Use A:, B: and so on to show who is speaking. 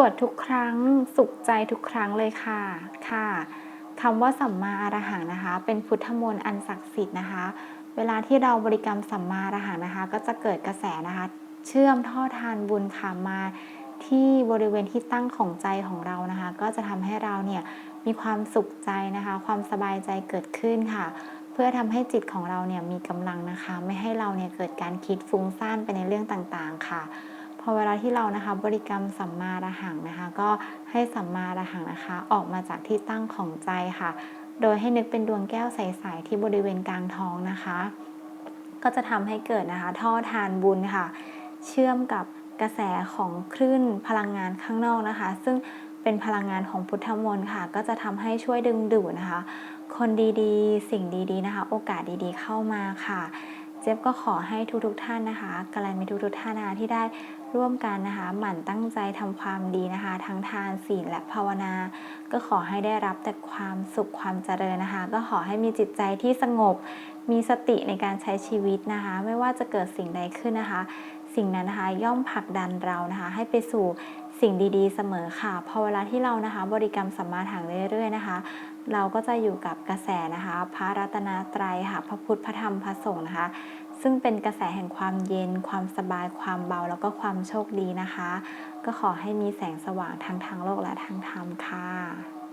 A: วดทุกครั้งสุขใจทุกครั้งเลยค่ะค่ะคำว่าสัมมาอรหังนะคะ เป็นพุทธมนต์อันศักดิ์สิทธิ์นะคะ เวลาที่เราบริกรรมสัมมาอรหังนะคะ ก็จะเกิดกระแสนะคะ เชื่อมท่อทานบุญค่ะมาที่บริเวณที่ตั้งของใจของเรานะคะ ก็จะทำให้เราเนี่ยมีความสุขใจนะคะ ความสบายใจเกิดขึ้นค่ะ เพื่อทำให้จิตของเราเนี่ยมีกำลังนะคะ ไม่ให้เราเนี่ยเกิดการคิดฟุ้งซ่านไปในเรื่องต่างๆค่ะ อเวลาที่เรานะคะ บริกรรมสัมมาอรหังนะคะ ก็ให้สัมมาอรหังนะคะ ออกมาจากที่ตั้งของใจค่ะ โดยให้นึกเป็นดวงแก้วใสๆที่บริเวณกลางท้องนะคะ ก็จะทำให้เกิดนะคะ ท่อทานบุญค่ะ เชื่อมกับกระแสของคลื่นพลังงานข้างนอกนะคะ ซึ่งเป็นพลังงานของพุทธมนต์ค่ะ ก็จะทำให้ช่วยดึงดูดนะคะ คนดีๆ สิ่งดีๆนะคะ โอกาสดีๆเข้ามาค่ะ จ๊ยบก็ขอให้ทุกทุกท่านนะคะกัลยาณมิตรทุกท่านนะคะที่ได้ร่วมกันนะคะหมั่นตั้งใจทำความดีนะคะ ทั้งทานศีลและภาวนา ก็ขอให้ได้รับแต่ความสุขความเจริญนะคะ ก็ขอให้มีจิตใจที่สงบมีสติในการใช้ชีวิตนะคะ ไม่ว่าจะเกิดสิ่งใดขึ้นนะคะ สิ่งนั้นนะคะย่อมผลักดันเรานะคะให้ไปสู่สิ่งดีๆ เสมอค่ะ พอเวลาที่เรานะคะ บริกรรมสัมมาถังเรื่อยๆนะคะ เราก็จะอยู่กับกระแสนะคะ พระรัตนตรัยค่ะ พระพุทธพระธรรมพระสงฆ์นะคะ ซึ่งเป็นกระแสแห่งความเย็น ความสบาย ความเบา แล้วก็ความโชคดีนะคะ ก็ขอให้มีแสงสว่างทั้งทางโลกและทางธรรมค่ะ